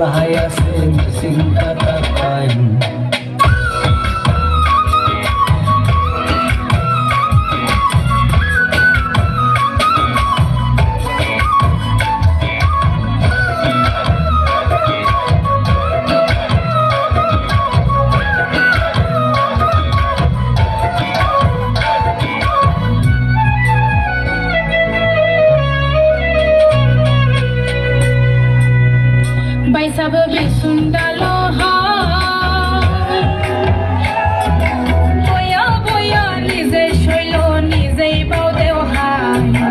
lahay asin, kasing tatatayin. सब भी सुन डालो বয়া বয়া নিজে শৈল নিজেই পাও দেও হায়